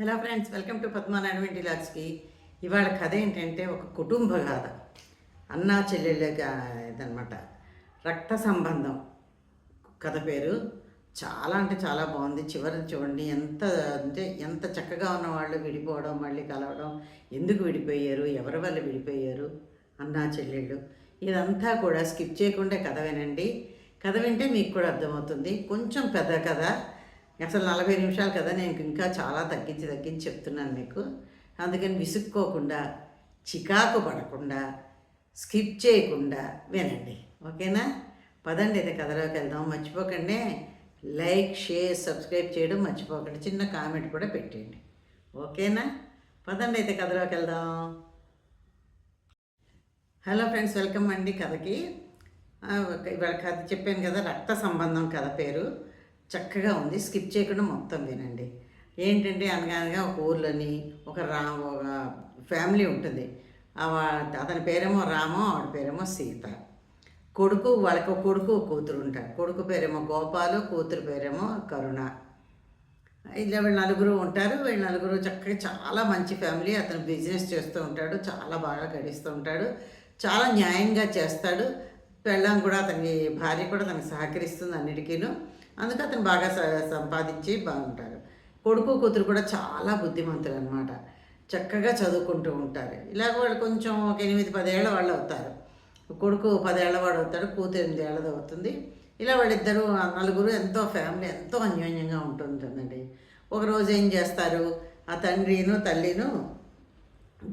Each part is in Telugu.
Hello friends welcome to Padmanarayana డిలాక్స్కి ఇవాళ కథ ఏంటంటే ఒక కుటుంబ గాథ. అన్నా చెల్లెళ్ళ ఇదనమాట రక్త సంబంధం. కథ పేరు. చాలా అంటే చాలా బాగుంది. చివరి చూడండి ఎంత అంటే ఎంత చక్కగా ఉన్న వాళ్ళు విడిపోవడం మళ్ళీ కలవడం ఎందుకు విడిపోయారు ఎవరి వల్ల విడిపోయారు అన్నా చెల్లెళ్ళు. ఇదంతా కూడా స్కిప్ చేయకుండా కథ వినండి. కథ వింటే మీకు కూడా అర్థమవుతుంది. కొంచెం పెద్ద కథ. అసలు నలభై నిమిషాలు కదా నేను ఇంకా చాలా తగ్గించి తగ్గించి చెప్తున్నాను మీకు. అందుకని విసుక్కోకుండా చికాకు పడకుండా స్కిప్ చేయకుండా వినండి. ఓకేనా? పదండి అయితే కథలోకి వెళ్దాం. మర్చిపోకండి. లైక్ షేర్ సబ్స్క్రైబ్ చేయడం మర్చిపోకండి. చిన్న కామెంట్ కూడా పెట్టేయండి. ఓకేనా? పదండి అయితే కథలోకి వెళ్దాం. హలో ఫ్రెండ్స్ వెల్కమ్ అండి కథకి. ఇవాళ కథ చెప్పాను కదా రక్త సంబంధం కథ పేరు. చక్కగా ఉంది. స్కిప్ చేయకుండా మొత్తం వినండి. ఏంటంటే అనగానగా ఒక ఊర్లోని ఒక రా ఒక ఫ్యామిలీ ఉంటుంది. ఆ అతని పేరేమో రామో ఆవిడ పేరేమో సీత. కొడుకు వాళ్ళకి ఒక కొడుకు కూతురు ఉంటారు. కొడుకు పేరేమో గోపాలు కూతురు పేరేమో కరుణ. ఇలా వీళ్ళు నలుగురు ఉంటారు. వీళ్ళు నలుగురు చక్కగా చాలా మంచి ఫ్యామిలీ. అతను బిజినెస్ చేస్తూ ఉంటాడు. చాలా బాగా గడిస్తూ ఉంటాడు. చాలా న్యాయంగా చేస్తాడు. పెళ్ళాం కూడా అతని భార్య కూడా తనకి సహకరిస్తుంది అన్నిటికీను. అందుకే అతను బాగా స- సంపాదించి బాగుంటారు. కొడుకు కూతురు కూడా చాలా బుద్ధిమంతులు అనమాట చక్కగా చదువుకుంటూ ఉంటారు. ఇలాగ వాళ్ళు కొంచెం ఒక ఎనిమిది పదేళ్ళ వాళ్ళు అవుతారు. కొడుకు పదేళ్ళ వాడు అవుతాడు కూతురు ఎనిమిదేళ్ళది అవుతుంది. ఇలా వాళ్ళిద్దరూ నలుగురు ఎంతో ఫ్యామిలీ ఎంతో అన్యోన్యంగా ఉంటుందండి. ఒకరోజు ఏం చేస్తారు? ఆ తండ్రిను తల్లిను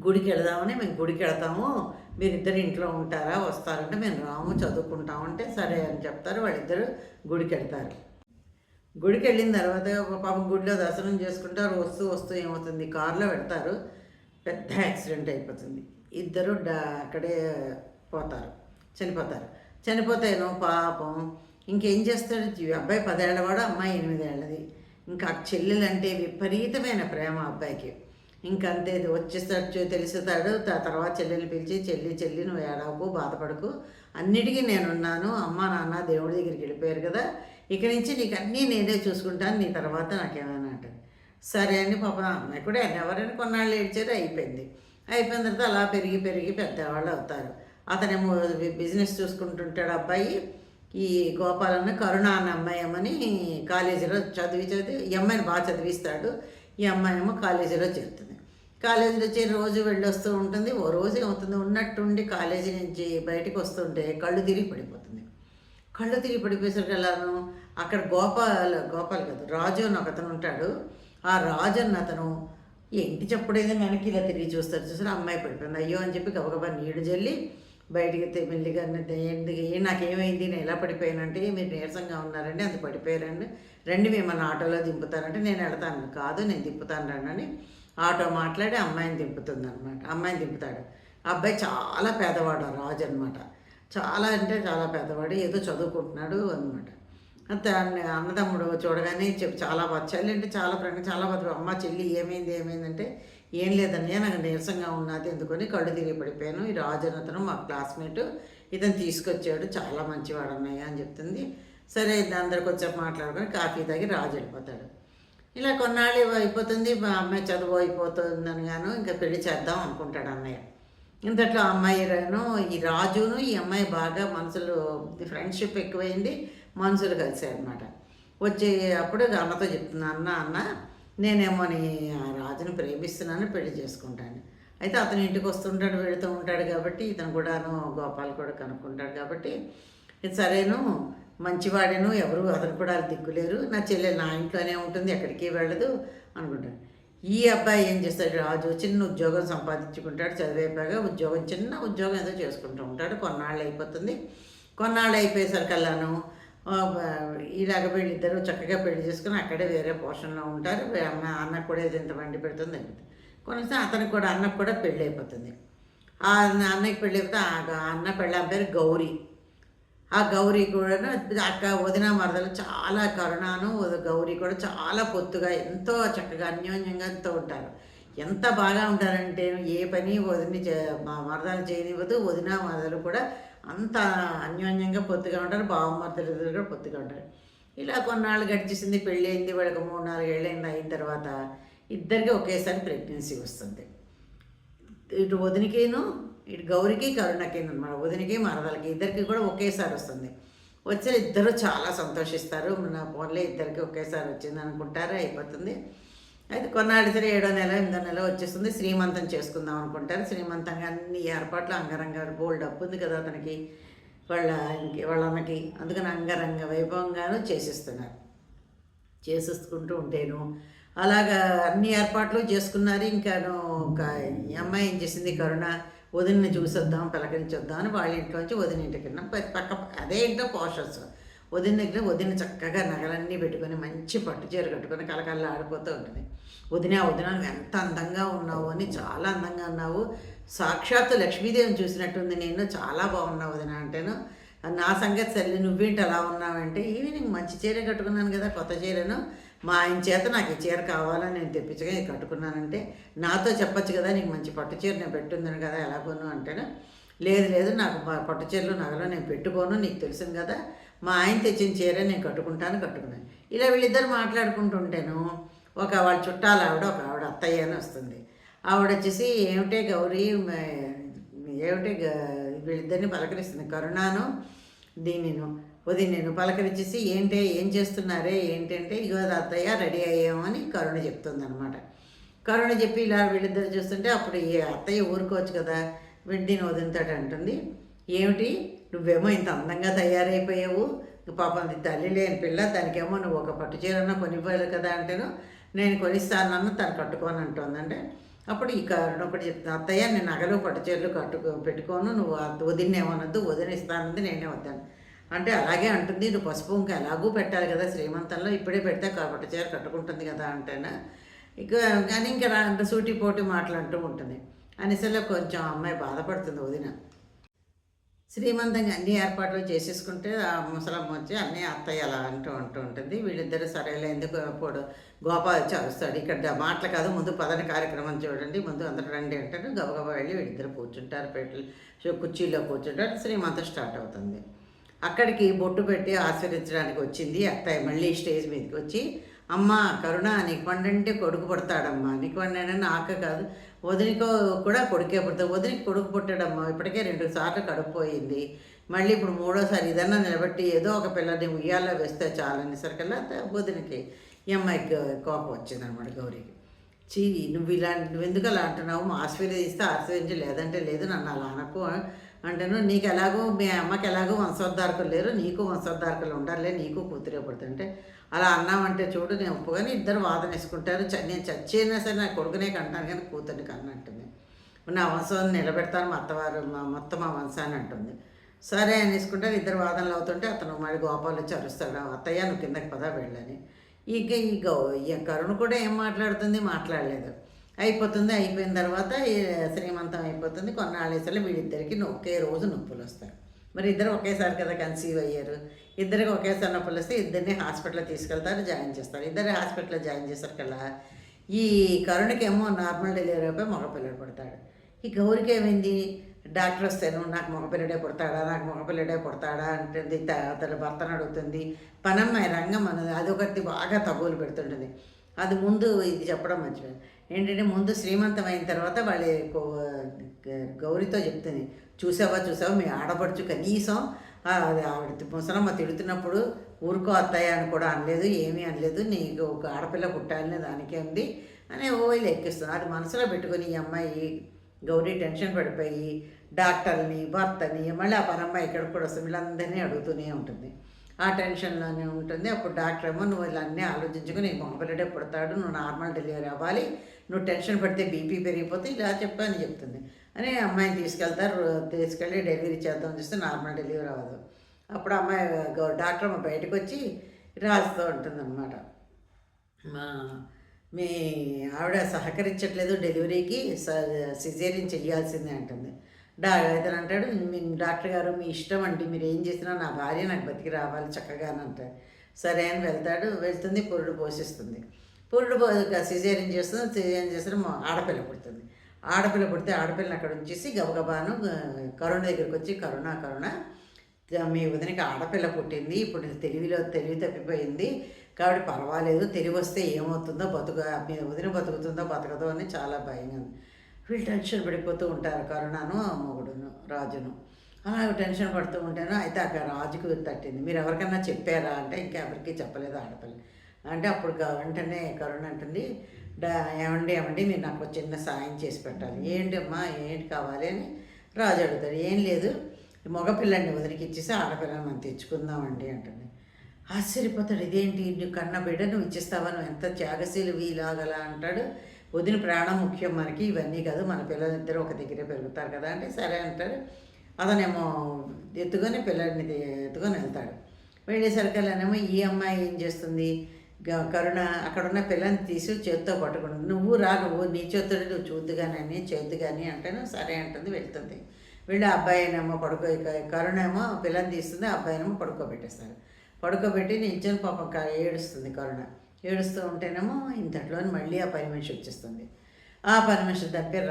గుడికి వెళదామని మేము గుడికి వెళతాము. మీరిద్దరు ఇంట్లో ఉంటారా? వస్తారంటే మేము రాము చదువుకుంటామంటే సరే అని చెప్తారు. వాళ్ళిద్దరు గుడికి వెళ్తారు. గుడికి వెళ్ళిన తర్వాత పాపం గుడిలో దర్శనం చేసుకుంటారు వస్తూ వస్తూ ఏమవుతుంది? కారులో పెడతారు పెద్ద యాక్సిడెంట్ అయిపోతుంది. ఇద్దరు డా అక్కడే పోతారు. చనిపోతారు. చనిపోతేను పాపం. ఇంకేం చేస్తాడు? ఈ అబ్బాయి పదేళ్ళవాడు అమ్మాయి ఎనిమిదేళ్ళది. ఇంకా చెల్లెలంటే విపరీతమైన ప్రేమ అబ్బాయికి. ఇంకంతే వచ్చేస్తాడు చూ- తెలుస్తాడు త- తర్వాత చెల్లెలు పిలిచి చెల్లి చెల్లి నువ్వు ఏడవకు బాధపడకు. అన్నిటికీ నేనున్నాను. అమ్మ నాన్న దేవుడి దగ్గరికి వెళ్ళిపోయారు కదా. ఇక నుంచి నీకు అన్నీ నేనే చూసుకుంటాను నీ తర్వాత నాకేమైనా అంటారు సరే అని పాప అమ్మాయి కూడా ఎవరైనా కొన్నాళ్ళు ఏడ్చారు అయిపోయింది. అయిపోయిన తర్వాత అలా పెరిగి పెరిగి పెద్దవాళ్ళు అవుతారు. అతనేమో బిజినెస్ చూసుకుంటుంటాడు అబ్బాయి. ఈ గోపాలన్న కరుణ అన్న అమ్మాయి అని కాలేజీలో చదివి చదివి ఈ అమ్మాయిని బాగా చదివిస్తాడు. ఈ అమ్మాయి ఏమో కాలేజీలో చేరుతుంది. కాలేజీలో చేరి రోజు వెళ్ళొస్తూ ఉంటుంది. ఓ రోజు ఏమవుతుంది? ఉన్నట్టుండి కాలేజీ నుంచి బయటకు వస్తుంటే కళ్ళు తిరిగి పడిపోతుంది. కళ్ళు తిరిగి పడిపోయేసరికి వెళ్ళాను అక్కడ గోపాల్ గోపాల్ కాదు రాజు అని ఒకతను ఉంటాడు. ఆ రాజు అన్న అతను ఏంటి చెప్పుడైతే వెనక్కి ఇలా తిరిగి చూస్తారు చూసారు అమ్మాయి పడిపోయింది. అయ్యో అని చెప్పి గబగబా నీడు జల్లి బయటికి మెల్లిగా ఏంటి నాకేమైంది? నేను ఎలా పడిపోయానంటే మీరు నీరసంగా ఉన్నారండి అంత పడిపోయారండి. రండి మిమ్మల్ని ఆటోలో దింపుతారంటే నేను వెళతాను. కాదు నేను దింపుతాను రండి అని ఆటో మాట్లాడి అమ్మాయిని దింపుతుంది అనమాట అమ్మాయిని దింపుతాడు. ఆ అబ్బాయి చాలా పేదవాడు ఆ రాజు అనమాట చాలా అంటే చాలా పెద్దవాడు ఏదో చదువుకుంటున్నాడు అనమాట అన్నదమ్ముడు చూడగానే చెప్పి చాలా బాధ. చెల్లి అంటే చాలా ప్రేమ చాలా బాధ. అమ్మ చెల్లి ఏమైంది ఏమైందంటే ఏం లేదన్నయ్య నాకు నీరసంగా ఉన్నది ఎందుకని కళ్ళు తిరిగి పడిపోయాను. ఈ రాజు అని అతను మా క్లాస్మేట్ ఇతను తీసుకొచ్చాడు. చాలా మంచివాడు అన్నయ్య అని చెప్తుంది. సరే అందరికి వచ్చాక మాట్లాడుకొని కాఫీ తాగి రాజు వెళ్ళిపోతాడు. ఇలా కొన్నాళ్ళు అయిపోతుంది. మా అమ్మాయి చదువు అయిపోతుందని గాను ఇంకా పెళ్ళి చేద్దాం అనుకుంటాడు అన్నయ్య. ఇంతట్లో అమ్మాయి ఈ రాజును ఈ అమ్మాయి బాగా మనసులో ఫ్రెండ్షిప్ ఎక్కువైంది. మనుషులు కలిసాయి అనమాట వచ్చి అప్పుడు అన్నతో చెప్తున్నా అన్న అన్న నేనేమో నీ రాజుని ప్రేమిస్తున్నాను పెళ్ళి చేసుకుంటాను. అయితే అతను ఇంటికి వస్తుంటాడు వెళుతూ ఉంటాడు కాబట్టి ఇతను కూడాను గోపాల్ కూడా కనుక్కుంటాడు కాబట్టి ఇది సరేను మంచివాడేను ఎవరు అతను కూడా దిక్కులేరు. నా చెల్లెలు నా ఇంట్లోనే ఉంటుంది ఎక్కడికి వెళ్ళదు అనుకుంటాడు. ఈ అబ్బాయి ఏం చేస్తాడు? రాజు చిన్న ఉద్యోగం సంపాదించుకుంటాడు చదివేపాగా ఉద్యోగం చిన్న ఉద్యోగం ఏదో చేసుకుంటూ ఉంటాడు. కొన్నాళ్ళు అయిపోతుంది. కొన్నాళ్ళు అయిపోయేసరికల్లాను ఇలాగ వీళ్ళిద్దరూ చక్కగా పెళ్ళి చేసుకుని అక్కడే వేరే పోర్షన్లో ఉంటారు. అమ్మ అన్నకు కూడా ఏదో ఇంత వండి పెడుతుంది అయిపోతుంది కొన్నిసారి అతనికి కూడా అన్నకు కూడా పెళ్ళి అయిపోతుంది ఆ అన్నకి పెళ్ళి అయిపోతే ఆ అన్న పెళ్ళి పేరు గౌరీ. ఆ గౌరీ కూడా అక్క వదిన మరదలు చాలా కరుణాను గౌరీ కూడా చాలా పొత్తుగా ఎంతో చక్కగా అన్యోన్యంగా ఎంతో ఉంటారు. ఎంత బాగా ఉంటారంటే ఏ పని వదిన చే- మా మరదలు చేయనివ్వదు వదిన మరదలు కూడా అంత అన్యోన్యంగా పొత్తుగా ఉంటారు బావమరదలు కూడా పొత్తుగా ఉంటారు. ఇలా కొన్నాళ్ళు గడిచేసింది పెళ్ళి అయింది వాళ్ళకి మూడు నాలుగు ఏళ్ళైంది అయిన తర్వాత ఇద్దరికి ఒకేసారి ప్రెగ్నెన్సీ వస్తుంది. ఇటు వదినికేను ఇటు గౌరికి కరుణకేను అనమాట వదినికి మరదలకి ఇద్దరికి కూడా ఒకేసారి వస్తుంది. వచ్చిన ఇద్దరు చాలా సంతోషిస్తారు. నా ఫోన్లో ఇద్దరికి ఒకేసారి వచ్చింది అనుకుంటారు అయిపోతుంది. అయితే కొన్నాళ్ళు సరే ఏడో నెల ఎనిమిదో నెల వచ్చేస్తుంది. శ్రీమంతం చేసుకుందాం అనుకుంటారు. శ్రీమంతంగా అన్ని ఏర్పాట్లు అంగరంగ బోల్డ్ అప్ ఉంది కదా అతనికి వాళ్ళ ఆయనకి వాళ్ళ అన్నకి. అందుకని అంగరంగ వైభవంగాను చేసిస్తున్నారు. చేసేసుకుంటూ ఉంటేను. అలాగా అన్ని ఏర్పాట్లు చేసుకున్నారు. ఇంకాను ఒక అమ్మాయి ఏం చేసింది? కరుణ వదిలిని చూసొద్దాం పలకరించొద్దాం అని వాళ్ళ ఇంట్లోంచి వదిన ఇంటికి వెళ్ళినాం. పక్క అదే ఇంట్లో పోషన్స్. వదిన దగ్గర వదిన చక్కగా నగలన్నీ పెట్టుకొని మంచి పట్టు చీర కట్టుకొని కలకల్లా ఆడిపోతూ ఉంటుంది. వదిన వదిన నువ్వు ఎంత అందంగా ఉన్నావు అని చాలా అందంగా ఉన్నావు. సాక్షాత్తు లక్ష్మీదేవిని చూసినట్టుంది. నేను చాలా బాగున్నావు వదిన అంటేను. నా సంగతి సరే నువ్వేంటి అలా ఉన్నావంటే ఈవినింగ్ మంచి చీర కట్టుకున్నాను కదా కొత్త చీరను. మా ఆయన చేత నాకు ఈ చీర కావాలని నేను తెప్పించగా ఇది కట్టుకున్నానంటే నాతో చెప్పచ్చు కదా నీకు మంచి పట్టు చీర నేను పెట్టుందని కదా ఎలా కొను అంటేను. లేదు లేదు నాకు పట్టు చీరలు నగలు నేను పెట్టుకోను నీకు తెలుసును కదా. మా ఆయన తెచ్చిన చీర నేను కట్టుకుంటాను కట్టుకున్నాను. ఇలా వీళ్ళిద్దరు మాట్లాడుకుంటుంటేను ఒక వాళ్ళ చుట్టాలు ఆవిడ ఒక ఆవిడ అత్తయ్య అని వస్తుంది. ఆవిడ వచ్చేసి ఏమిటే గౌరీ ఏమిటే వీళ్ళిద్దరిని పలకరిస్తుంది. కరుణాను దీనిను వది నేను పలకరించేసి ఏంటి ఏం చేస్తున్నారే ఏంటంటే ఇగో అత్తయ్య రెడీ అయ్యామని కరుణ చెప్తుంది అనమాట కరుణ చెప్పి ఇలా వీళ్ళిద్దరు చూస్తుంటే అప్పుడు ఈ అత్తయ్య ఊరుకోవచ్చు కదా వీడిని వదులుతాడు అంటుంది. ఏమిటి? నువ్వేమో ఇంత అందంగా తయారైపోయావు. పాపం తల్లి లేని పిల్ల దానికేమో నువ్వు ఒక పట్టు చీరన్నా కొనివ్వాలి కదా అంటేను నేను కొనిస్తానన్న తను కట్టుకోని అంటుందంటే అప్పుడు ఈ కారణం ఒకటి చెప్తాను అత్తయ్య నేను నగలు పట్టు చీరలు కట్టుకో పెట్టుకోను నువ్వు వదినేమనొద్దు వదినిస్తానంది నేనే వద్దాను అంటే అలాగే అంటుంది నువ్వు పసుపు ఇంకా ఎలాగూ పెట్టాలి కదా శ్రీమంతంలో ఇప్పుడే పెడితే పట్టు చీర కట్టుకుంటుంది కదా అంటేనా? ఇక కానీ ఇంకా రా సూటి పోటీ అంటూ ఉంటుంది. అనేసరిలో కొంచెం అమ్మాయి బాధపడుతుంది వదిన. శ్రీమంతంగా అన్ని ఏర్పాట్లు చేసేసుకుంటే ఆ ముసలమ్మ వచ్చి అన్నీ అత్తయ్య అలా అంటూ ఉంటూ ఉంటుంది. వీళ్ళిద్దరు సరేలే ఎందుకు అప్పుడు గోపాల్ వచ్చి ఇక్కడ మాటలు కాదు ముందు పదని కార్యక్రమం చూడండి ముందు అందరూ రండి అంటారు. గబగబా వెళ్ళి వీళ్ళిద్దరు కూర్చుంటారు పెట్టి కుర్చీలో కూర్చుంటారు. శ్రీమంతం స్టార్ట్ అవుతుంది. అక్కడికి బొట్టు పెట్టి ఆశీర్వించడానికి వచ్చింది అత్తయ్య. మళ్ళీ స్టేజ్ మీదకి వచ్చి అమ్మ కరుణ నీకు పండంటే కొడుకు పడతాడమ్మా. నీకు పండంటే నాకు కాదు. వదినికో కూడా కొడుకే పుడతాడు. వదినికి కొడుకు పుట్టాడమ్మా ఇప్పటికే రెండు సార్లు కడుపుపోయింది. మళ్ళీ ఇప్పుడు మూడోసారి ఇదన్నా నిలబెట్టి ఏదో ఒక పిల్లని ఉయ్యాల్లో వేస్తే చాలనేసరికల్లా త- వదినకి ఈ అమ్మాయికి కోపం వచ్చిందనమాట గౌరీకి. చీ నువ్వు ఇలా నువ్వు ఎందుకు అలా అంటున్నావు? ఆశీర్వదిస్తే ఆశీర్వదించి లేదంటే లేదు నన్ను అలా అనకు అంటాను నీకు ఎలాగో మీ అమ్మకి ఎలాగో వంశోద్ధారకులు లేరు నీకు వంశోద్ధారకులు ఉండాలే నీకు కూతురే పడుతుంటే అలా అన్నామంటే చూడు నేను ఒప్పుకొని ఇద్దరు వాదన వేసుకుంటారు చ- నేను చచ్చైనా సరే నా కొడుకునే కంటాను కానీ కూతుర్ని కన్నట్టుంది నా వంశాన్ని నిలబెడతాను మా అత్తవారు మా మొత్తం మా వంశాన్ని అంటుంది. సరే అనేసుకుంటారు ఇద్దరు వాదనలు అవుతుంటే అతను మళ్ళీ గోపాల్ వచ్చి అరుస్తాడు అత్తయ్య నువ్వు కిందకి పదా వెళ్ళని. ఇక ఈ గౌ ఈ కరుణ కూడా ఏం మాట్లాడుతుంది? మాట్లాడలేదు. అయిపోతుంది అయిపోయిన తర్వాత శ్రీమంతం అయిపోతుంది. కొన్నాళ్ళేసరి వీళ్ళిద్దరికి ఒకే రోజు నొప్పులు వస్తాయి. మరి ఇద్దరు ఒకేసారి కదా కన్సీవ్ అయ్యారు. ఇద్దరికి ఒకేసారి నొప్పులు వస్తే ఇద్దరిని హాస్పిటల్లో తీసుకెళ్తారు జాయిన్ చేస్తారు. ఇద్దరు హాస్పిటల్లో జాయిన్ చేస్తారు కదా ఈ కరుణకేమో నార్మల్ డెలివరీ అయిపోయి మగపిల్లడు పుడతాడు. ఈ గౌరికి ఏమైంది? డాక్టర్ వస్తాను నాకు మగపిల్లడే పుడతాడా నాకు మగపిల్లడే పుడతాడా అంటుంది. అతను అతని భర్తను అడుగుతుంది. పనమ్మాయి రంగం అన్నది అదొకటి బాగా తగులు పెడుతుంటుంది. అది ముందు ఇది చెప్పడం మంచిది ఏంటంటే ముందు శ్రీమంతం అయిన తర్వాత వాళ్ళ గౌరితో చెప్తుంది. చూసావా చూసావా మీ ఆడపడుచు కనీసం అది ఆవిడ ముసలమ్మ తిడుతున్నప్పుడు ఊరుకో అత్తయ్య అని కూడా అనలేదు ఏమీ అనలేదు నీకు ఒక ఆడపిల్ల పుట్టాలని దానికే ఉంది అని ఓయిలు ఎక్కిస్తుంది అది మనసులో పెట్టుకొని ఈ అమ్మాయి గౌరీ టెన్షన్ పడిపోయి డాక్టర్ని భర్తని మళ్ళీ ఆ పరమ్మాయి ఇక్కడికి కూడా వస్తుంది వీళ్ళందరినీ అడుగుతూనే ఉంటుంది. ఆ టెన్షన్లోనే ఉంటుంది. అప్పుడు డాక్టర్ ఏమో నువ్వు ఇలా అన్నీ ఆలోచించుకుని నీకు మగపిల్లడే పుడతాడు నువ్వు నార్మల్ డెలివరీ అవ్వాలి నువ్వు టెన్షన్ పడితే బీపీ పెరిగిపోతే ఇలా చెప్పని చెప్తుంది. అని అమ్మాయిని తీసుకెళ్తారు తీసుకెళ్ళి డెలివరీ చేద్దాం చూస్తే నార్మల్ డెలివరీ అవ్వదు. అప్పుడు అమ్మాయి డాక్టర్ అమ్మ బయటకు వచ్చి రాస్తూ ఉంటుందన్నమాట మా మీ ఆవిడ సహకరించట్లేదు డెలివరీకి సిజేరియన్ చెయ్యాల్సిందే అంటుంది. డా ఇతను అంటాడు మీ డాక్టర్ గారు మీ ఇష్టం అండి మీరు ఏం చేసినా నా భార్య నాకు బతికి రావాలి చక్కగా అని అంటాడు సరే అని వెళ్తాడు వెళ్తుంది పొరుడు పోషిస్తుంది. పురుడు సిజేరియన్ చేస్తుంది సిజేరియన్ చేస్తే ఆడపిల్ల పుడుతుంది. ఆడపిల్ల పుడితే ఆడపిల్లని అక్కడ ఉంచేసి గబగబాను కరోనా కరుణ దగ్గరికి వచ్చి కరుణ కరుణ మీ వదినకి ఆడపిల్ల పుట్టింది ఇప్పుడు తెలివిలో తెలివి తప్పిపోయింది కాబట్టి పర్వాలేదు తెలివి వస్తే ఏమవుతుందో బతుక మీ వదిన బతుకుతుందో బతకదో అని చాలా భయంగా ఉంది. వీళ్ళు టెన్షన్ పడిపోతూ ఉంటారు కరుణాను మొగుడును రాజును. అలా టెన్షన్ పడుతూ ఉంటాను అయితే అక్కడ రాజుకు తట్టింది. మీరు ఎవరికైనా చెప్పారా? అంటే ఇంకెవరికి చెప్పలేదు ఆడపిల్ల. అంటే అప్పుడు వెంటనే కరుణ అంటుంది ఏమండి ఏమండి మీరు నాకు చిన్న సాయం చేసి పెట్టాలి. ఏంటి అమ్మా ఏంటి కావాలి? అని రాజు అడుగుతాడు. ఏం లేదు మగపిల్లని వదిలికి ఇచ్చేసి ఆడపిల్లని మనం తెచ్చుకుందామండి అంటుంది. ఆశ్చర్యపోతాడు ఇదేంటి? నువ్వు కన్న బిడ్డ నువ్వు ఇచ్చేస్తావా? నువ్వు ఎంత త్యాగశీలు ఇలాగలా అంటాడు. వదిన ప్రాణం ముఖ్యం మనకి ఇవన్నీ కాదు మన పిల్లలిద్దరూ ఒక దగ్గరే పెరుగుతారు కదా అంటే సరే అంటాడు. అతనేమో ఎత్తుకొని పిల్లడిని ఎత్తుకొని వెళ్తాడు. వెళ్ళేసరికల్లానేమో ఈ అమ్మాయి ఏం చేస్తుంది? కరుణ అక్కడున్న పిల్లని తీసి చేత్తో పట్టుకుంటుంది నువ్వు రా నువ్వు నీ చేతుడు నువ్వు చూద్దు కానీ అని కానీ అంటేను సరే అంటుంది వెళ్తుంది. వీళ్ళు అబ్బాయినేమో పడుకో కరుణేమో కరుణ ఏమో పిల్లని తీస్తుంది ఆ అబ్బాయినేమో పడుకోబెట్టేస్తారు. పడుకోబెట్టి నిల్చొని పాపం క- ఏడుస్తుంది కరుణ. ఏడుస్తూ ఉంటేనేమో ఇంతట్లోని మళ్ళీ ఆ పని మనిషి వచ్చేస్తుంది. ఆ పని మనిషి దాని పేరు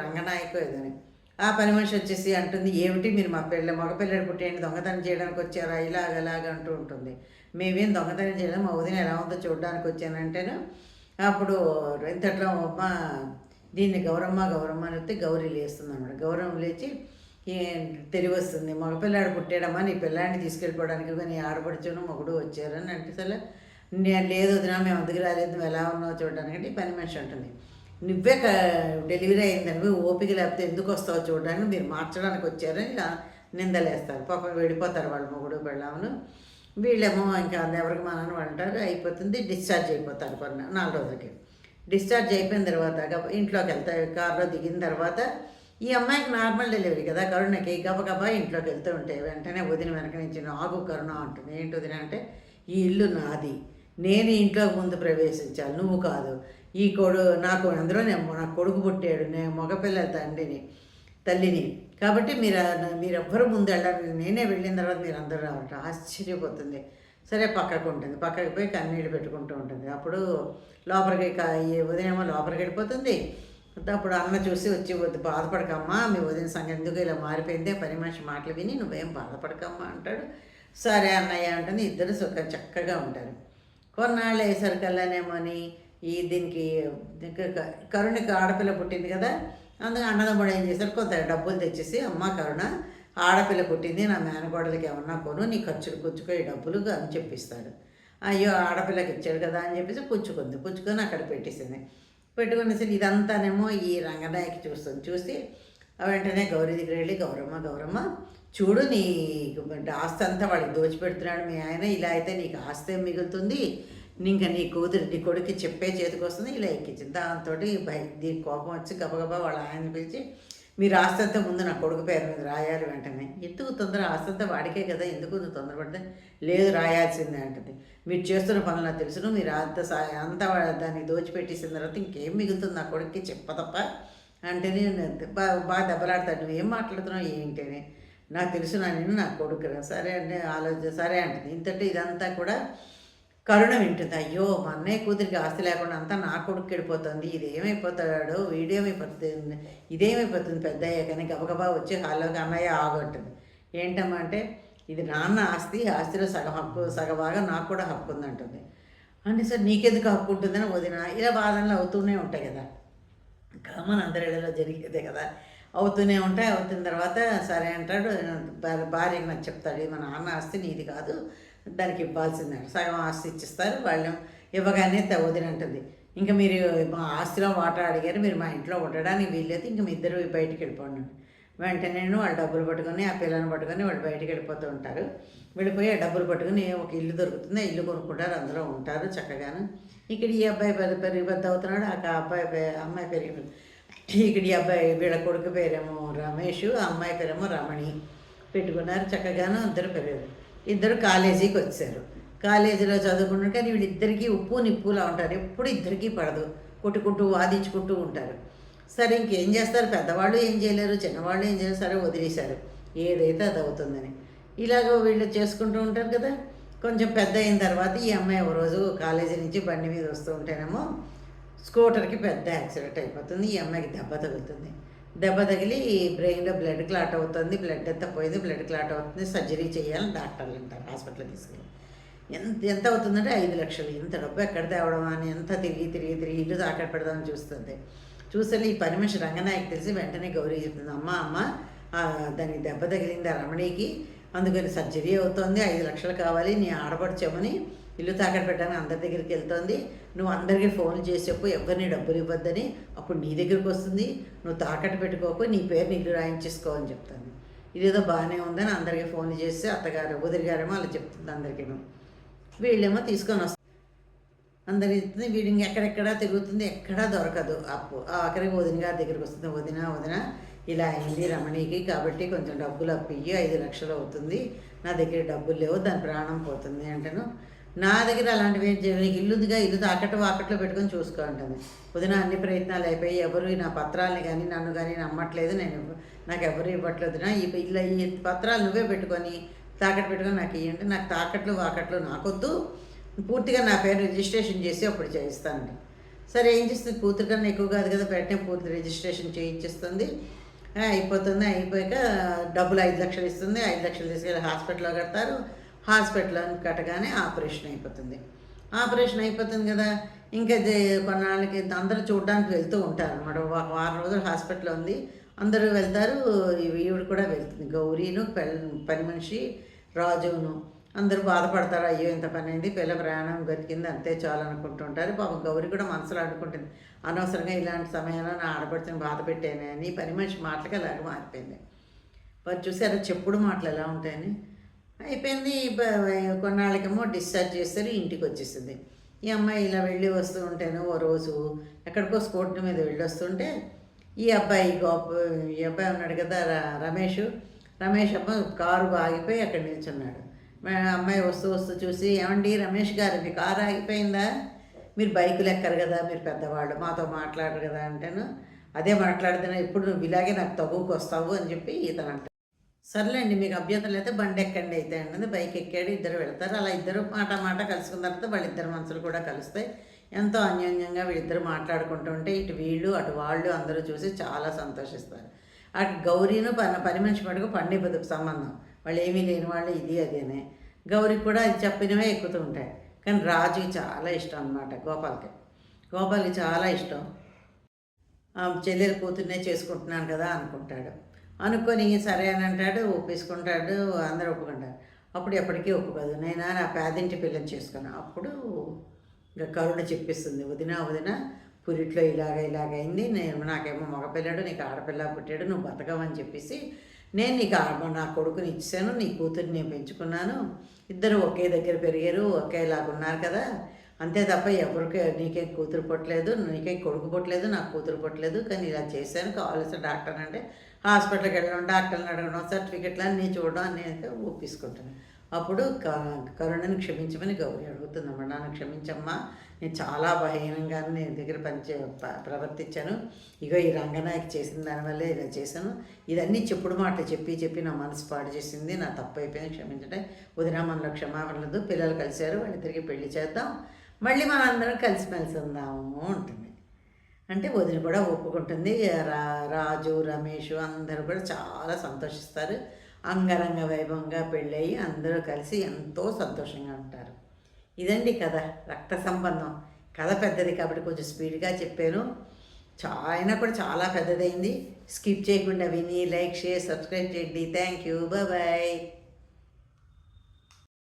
ఏదని. ఆ పని మనిషి వచ్చేసి అంటుంది ఏమిటి మీరు మా పిల్ల మగ పిల్లడు పుట్టేయండి దొంగతనం చేయడానికి వచ్చారా ఇలాగ ఇలాగ అంటూ ఉంటుంది. మేమేం దొంగతనం చేయలేదు మా వదిన ఎలా ఉందో చూడడానికి వచ్చానంటేను అప్పుడు ఇంతట్లో మా దీన్ని గౌరమ్మ గౌరమ్మ అని వస్తే గౌరీ లేస్తుంది అనమాట గౌరవం లేచి తెలివి వస్తుంది మగపిల్లాడు పుట్టాడమ్మా నీ పిల్లాడిని తీసుకెళ్ళిపోవడానికి నీ ఆడపడుచును మొగుడు వచ్చారని అంటే సరే నేను లేదు వదినా మేము అందుకు రాలేదు నువ్వు ఎలా ఉన్నావు చూడడానికి అంటే పని మనిషి ఉంటుంది నువ్వే క- డెలివరీ అయిందని ఓపిక లేకపోతే ఎందుకు వస్తావు చూడడానికి? మీరు మార్చడానికి వచ్చారని ఇలా నిందలేస్తారు. పాపం వెళ్ళిపోతారు వాళ్ళు మొగుడు పెళ్ళామును వీళ్ళేమో ఇంకా ఎవరికి మనని అంటారు అయిపోతుంది డిశ్చార్జ్ అయిపోతారు కొన్ని నాలుగు రోజులకి. డిశ్చార్జ్ అయిపోయిన తర్వాత గబ- ఇంట్లోకి వెళ్తాయి కారులో దిగిన తర్వాత ఈ అమ్మాయికి నార్మల్ డెలివరీ కదా కరుణకి గబగబా ఇంట్లోకి వెళ్తూ ఉంటే వెంటనే వదిన వెనక నుంచి ఆగు కరుణ అంటుంది. ఏంటి వదిన అంటే ఈ ఇల్లు నాది నేను ఇంట్లో ఇంట్లోకి ముందు ప్రవేశించాలి నువ్వు కాదు. ఈ కొడు నాకు అందులో నేను నా కొడుకు పుట్టాడు నేను మగపిల్ల తండ్రిని. తల్లిని. కాబట్టి మీరు మీరు ఎవ్వరు ముందు వెళ్ళాలి నేనే వెళ్ళిన తర్వాత మీరు అందరూ రావట ఆశ్చర్యపోతుంది. సరే పక్కకు ఉంటుంది. పక్కకి పోయి కన్నీళ్ళు పెట్టుకుంటూ ఉంటుంది. అప్పుడు లోపలికి క- ఈ ఉదయం లోపలికి వెళ్ళిపోతుంది. అప్పుడు అన్న చూసి వచ్చి వద్దు బాధపడకమ్మా. మీ వదిన సంగతి ఎందుకు ఇలా మారిపోయిందే. పని మనిషి మాటలు విని నువ్వేం బాధపడకమ్మా అంటాడు. సరే అన్నయ్య అంటుంది. ఇద్దరు సుఖ చక్కగా ఉంటారు. కొన్నాళ్ళు అయ్యేసరికల్లానేమోని ఈ దీనికి దీనికి కరుణకి ఆడపిల్ల పుట్టింది కదా అందుకే అన్నదమ్ముడు ఏం చేశారు కొంత డబ్బులు తెచ్చేసి అమ్మ కరుణ ఆడపిల్ల పుట్టింది నా మేనకోడలకి ఏమన్నా కొను నీ ఖర్చులు పుచ్చుకో ఈ డబ్బులు అని చెప్పిస్తాడు. అయ్యో ఆడపిల్లకి ఇచ్చాడు కదా అని చెప్పేసి పుచ్చుకుంది. పుచ్చుకొని అక్కడ పెట్టేసింది. పెట్టుకునేసరికి ఇదంతానేమో ఈ రంగనాయకి చూస్తుంది. చూసి వెంటనే గౌరీ దగ్గర వెళ్ళి గౌరమ్మ గౌరమ్మ చూడు నీ ఆస్తి అంతా వాడికి దోచిపెడుతున్నాడు మీ ఆయన ఇలా అయితే నీకు ఆస్తి మిగులుతుంది? ఇంకా నీ కూతురు నీ కొడుకు చెప్పే చేతికి వస్తుంది ఇలా ఎక్కించింది. దాంతో భయ దీని కోపం వచ్చి గబగబా వాళ్ళ ఆయన పిలిచి మీరు ఆస్తంత ముందు నా కొడుకు పేరు మీద రాయాలి వెంటనే ఎందుకు తొందర ఆస్తంత వాడికే కదా ఎందుకు నువ్వు తొందరపడితే? లేదు రాయాల్సిందే అంటది. మీరు చేస్తున్న పనులు నాకు తెలుసును మీరు అంత సాయం అంతా దాన్ని దోచిపెట్టేసిన తర్వాత ఇంకేం మిగులుతుంది నా కొడుక్కి? చెప్ప తప్ప అంటేనే నేను బాగా బాగా దెబ్బలాడతాడు నువ్వు ఏం మాట్లాడుతున్నావు ఏంటనే నాకు తెలుసు నా నేను నా కొడుకు సరే అంటే ఆలోచన సరే అంటుంది. ఇంతటి ఇదంతా కూడా కరుణ వింటుంది. అయ్యో మా అన్నయ్య కూతురికి ఆస్తి లేకుండా అంతా నా కొడుకు వెళ్ళిపోతుంది. ఇది ఏమైపోతాడు వీడేమైపోతుంది? ఇదేమైపోతుంది? పెద్ద కానీ గబగబా వచ్చి హాల్లోకి అన్నయ్య ఆగొట్టింది ఏంటమ్మా అంటే ఇది నాన్న ఆస్తి ఆస్తిలో సగం హక్కు సగభాగం నాకు కూడా హక్కు ఉందంటుంది. అంటే సార్ నీకెందుకు హక్కు ఉంటుందని వదిన ఇలా వాదనలు అవుతూనే ఉంటాయి కదా. కామన్ అందరిలో జరిగేదే కదా. అవుతూనే ఉంటాయి. అవుతున్న తర్వాత సరే అంటాడు. భార్య- భార్యకి నాకు చెప్తాడు మా నాన్న ఆస్తి నీది కాదు. దానికి ఇవ్వాల్సిందే. సగం ఆస్తి ఇచ్చిస్తారు వాళ్ళు ఇవ్వగానే త- ఇంకా మీరు మా ఆస్తిలో వాటర్ అడిగారు మీరు మా ఇంట్లో ఉండడానికి వీల్లేదు ఇంకా మీ ఇద్దరు బయటికి వెళ్ళిపోండి. వెంటనే వాళ్ళు డబ్బులు పట్టుకొని ఆ పిల్లని పట్టుకొని వాళ్ళు బయటికి వెళ్ళిపోతూ ఉంటారు. వెళ్ళిపోయి ఆ డబ్బులు పట్టుకొని ఒక ఇల్లు దొరుకుతుంది. ఆ ఇల్లు కొనుక్కుంటారు అందులో ఉంటారు చక్కగాను. ఇక్కడ ఈ అబ్బాయి పెద్ద పెరిగి పెద్ద అవుతున్నాడు ఆ అబ్బాయి అమ్మాయి పెరిగి ఇక్కడ ఈ అబ్బాయి వీళ్ళ కొడుకు పేరేమో రమేష్ ఆ అమ్మాయి పేరేమో రమణి. పెట్టుకున్నారు చక్కగాను ఇద్దరు పెరిగారు. ఇద్దరు కాలేజీకి వచ్చారు. కాలేజీలో చదువుకుంటారు కానీ వీళ్ళిద్దరికీ ఉప్పు నిప్పులా ఉంటారు. ఎప్పుడు ఇద్దరికీ పడదు. కొట్టుకుంటూ వాదించుకుంటూ ఉంటారు. సరే ఇంకేం చేస్తారు? పెద్దవాళ్ళు ఏం చేయలేరు. చిన్నవాళ్ళు ఏం చేయలేరు సరే వదిలేశారు. ఏదైతే అది అవుతుందని. ఇలాగ వీళ్ళు చేసుకుంటూ ఉంటారు కదా. కొంచెం పెద్ద అయిన తర్వాత ఈ అమ్మాయి ఒక రోజు కాలేజీ నుంచి బండి మీద వస్తూ ఉంటేనేమో స్కూటర్కి పెద్ద యాక్సిడెంట్ అయిపోతుంది. ఈ అమ్మాయికి దెబ్బ తగులుతుంది. దెబ్బ తగిలి బ్రెయిన్లో బ్లడ్ క్లాట్ అవుతుంది బ్లడ్ అంతా పోయింది బ్లడ్ క్లాట్ అవుతుంది సర్జరీ చేయాలని డాక్టర్లు అంటారు హాస్పిటల్ తీసుకెళ్ళి. ఎంత ఎంత అవుతుందంటే ఐదు లక్షలు ఇంత డబ్బు ఎక్కడ తేవడం అని ఎంత తిరిగి తిరిగి తిరిగి ఇల్లు తాకట్టు పెడదామని చూస్తుంది. చూస్తే ఈ పని మనిషి తెలిసి వెంటనే గౌరీ చెప్తుంది అమ్మ అమ్మ దానికి దెబ్బ తగిలింది ఆ రమణికి అందుకని సర్జరీ అవుతోంది ఐదు లక్షలు కావాలి నీ ఆడపడిచామని ఇల్లు తాకట్టు పెట్టడానికి అందరి దగ్గరికి వెళ్తోంది నువ్వు అందరికీ ఫోన్లు చేసి చెప్పు ఎవరిని డబ్బులు ఇవ్వద్దని. అప్పుడు నీ దగ్గరికి వస్తుంది. నువ్వు తాకట్టు పెట్టుకోకు నీ పేరు నీళ్ళు రాయించేసుకో అని చెప్తాను. ఇదేదో బాగానే ఉందని అందరికీ ఫోన్లు చేసి అత్తగారు వదిలిగారేమో అలా చెప్తుంది అందరికీ. వీళ్ళేమో తీసుకొని వస్తారు అందరి ఇస్తుంది ఎక్కడెక్కడా ఎక్కడెక్కడ తిరుగుతుంది ఎక్కడా దొరకదు. అప్పు ఆఖరికి వదిన గారి దగ్గరికి వస్తుంది. వదిన వదిన ఇలా అయింది రమణికి కాబట్టి కొంచెం డబ్బులు అప్పు ఇయ్యి ఐదు లక్షలు అవుతుంది. నా దగ్గర డబ్బులు లేవు దాని ప్రాణం పోతుంది అంటాను. నా దగ్గర అలాంటివి ఏం నీకు ఇల్లు ఉందిగా ఇల్లు తాకట్టు వాకట్లో పెట్టుకొని చూసుకో అంటుంది. వదిన అన్ని ప్రయత్నాలు అయిపోయి ఎవరు నా పత్రాలని కానీ నన్ను కానీ నమ్మట్లేదు. నేను నాకు ఎవరు ఇవ్వట్లేదు. నా ఈ ఇల్లు ఈ పత్రాలు నువ్వే పెట్టుకొని తాకట్టు పెట్టుకొని నాకు ఇవ్వండి నాకు తాకట్లు వాకట్లు నాకొద్దు. పూర్తిగా నా పేరు రిజిస్ట్రేషన్ చేసి అప్పుడు చేయిస్తానండి. సరే ఏం చేస్తుంది? కూతురు కన్నా ఎక్కువ కాదు కదా పెట్టే పూర్తి రిజిస్ట్రేషన్ చేయించేస్తుంది. అయిపోతుంది. అయిపోయాక డబ్బులు ఐదు లక్షలు ఇస్తుంది. ఐదు లక్షలు తీసుకెళ్ళి హాస్పిటల్లో కడతారు. హాస్పిటల్లో కట్టగానే ఆపరేషన్ అయిపోతుంది. ఆపరేషన్ అయిపోతుంది కదా ఇంకా కొన్నాళ్ళకి అందరూ చూడడానికి వెళ్తూ ఉంటారు అనమాట ఒక వారం రోజులు హాస్పిటల్ ఉంది. అందరూ వెళ్తారు ఈవిడ కూడా వెళ్తుంది. గౌరీను పని మనిషి రాజును అందరూ బాధపడతారు. అయ్యో ఇంత పని అయింది పిల్ల ప్రయాణం గతికింది అంతే చాలు అనుకుంటుంటారు పాపం గౌరీ కూడా మనసులో అనుకుంటుంది అనవసరంగా ఇలాంటి సమయంలో నా ఆడపడుచుని బాధ పెట్టానే అని పని మనిషి మాటలకి అలాగే మారిపోయింది? వారు చూసారా చెప్పుడు మాటలు ఎలా ఉంటాయని? అయిపోయింది. కొన్నాళ్ళకేమో డిశ్చార్జ్ చేస్తారు ఇంటికి వచ్చేసింది. ఈ అమ్మాయి ఇలా వెళ్ళి వస్తూ ఉంటేనే ఓ రోజు ఎక్కడికో స్కూటర్ మీద వెళ్ళి వస్తుంటే ఈ అబ్బాయి గోప ఈ అబ్బాయి ఉన్నాడు కదా రమేష్. రమేష్ అమ్మ కారు ఆగిపోయి అక్కడ నిల్చున్నాడు. అమ్మాయి వస్తూ వస్తూ చూసి ఏమండి రమేష్ గారు మీ కారు ఆగిపోయిందా? మీరు బైకులు ఎక్కరు కదా మీరు పెద్దవాళ్ళు మాతో మాట్లాడరు కదా అంటేను. అదే మాట్లాడుతున్నా ఇప్పుడు నువ్వు ఇలాగే నాకు తగువుకు వస్తావు అని చెప్పి ఇతను సర్లేండి మీకు అభ్యంతరం అయితే బండి ఎక్కండి అయితే అన్నది బైక్ ఎక్కాడు ఇద్దరు వెళ్తారు. అలా ఇద్దరు మాట మాట కలుసుకున్న తర్వాత వాళ్ళిద్దరు మనసులు కూడా కలుస్తాయి. ఎంతో అన్యోన్యంగా వీళ్ళిద్దరు మాట్లాడుకుంటూ ఉంటే ఇటు వీళ్ళు అటు వాళ్ళు అందరూ చూసి చాలా సంతోషిస్తారు. అటు గౌరీను పని పని మనిషి మటుకు పండి బతుకు సంబంధం. వాళ్ళు ఏమీ లేని వాళ్ళు ఇది అది అని. గౌరికి కూడా అది చెప్పినవే ఎక్కుతూ ఉంటాయి. కానీ రాజుకి చాలా ఇష్టం అన్నమాట గోపాల్కి. గోపాల్కి చాలా ఇష్టం. చెల్లెలు కూతుర్నే చేసుకుంటున్నాను కదా అనుకుంటాడు. అనుకొని సరే అని అంటాడు ఒప్పేసుకుంటాడు అందరూ ఒప్పుకుంటారు. అప్పుడు ఎప్పటికీ ఒప్పుకోదు. నేను నా పేదింటి పిల్లని చేసుకున్నాను అప్పుడు ఇంకా కరుణ చెప్పిస్తుంది. వదిన వదిన పురిట్లో ఇలాగ ఇలాగ అయింది. నేను నాకేమో మగపిల్లాడు నీకు ఆడపిల్ల పుట్టాడు నువ్వు బతకవని చెప్పేసి నేను నీకు ఆడ నా కొడుకుని ఇచ్చాను నీ కూతుర్ని నేను పెంచుకున్నాను. ఇద్దరు ఒకే దగ్గర పెరిగారు ఒకేలాగా ఉన్నారు కదా. అంతే తప్ప ఎవరికి నీకే కూతురు పుట్టలేదు నీకే కొడుకు పుట్టలేదు నాకు కూతురు పుట్టలేదు కానీ ఇలా చేశాను. కావాల్సిన డాక్టర్ అంటే హాస్పిటల్కి వెళ్ళడం డాక్టర్లను అడగడం సర్టిఫికెట్లు అన్నీ చూడడం అనేది ఒప్పించుకుంటాను. అప్పుడు క- కరుణను క్షమించమని గౌరీ అడుగుతుందమ్మా. నాన్న క్షమించమ్మా. నేను చాలా భయంగా నీ దగ్గర పనిచే ప్రవర్తించాను. ఇగో ఈ రంగనాయకి చేసిన దానివల్లే ఇలా చేశాను. ఇదన్నీ చెప్పుడు మాటలు చెప్పి చెప్పి నా మనసు పాడు చేసింది. నా తప్పు అయిపోయింది. క్షమించడం వదిన మనలో క్షమాపణలేదు పిల్లలు కలిశారు. వాళ్ళిద్దరికి పెళ్ళి చేద్దాం. మళ్ళీ మనందరం కలిసిమెలిసి ఉందాము ఉంటుంది అంటే వదిన కూడా ఒప్పుకుంటుంది. రా రాజు రమేష్ అందరూ కూడా చాలా సంతోషిస్తారు. అంగరంగ వైభవంగా పెళ్ళయి అందరూ కలిసి ఎంతో సంతోషంగా ఉంటారు. ఇదండి కథ రక్త సంబంధం. కథ పెద్దది కాబట్టి కొంచెం స్పీడ్గా చెప్పాను. చా అయినా కూడా చాలా పెద్దదైంది. స్కిప్ చేయకుండా విని లైక్ షేర్ సబ్స్క్రైబ్ చేయండి. Thank you. బాయ్.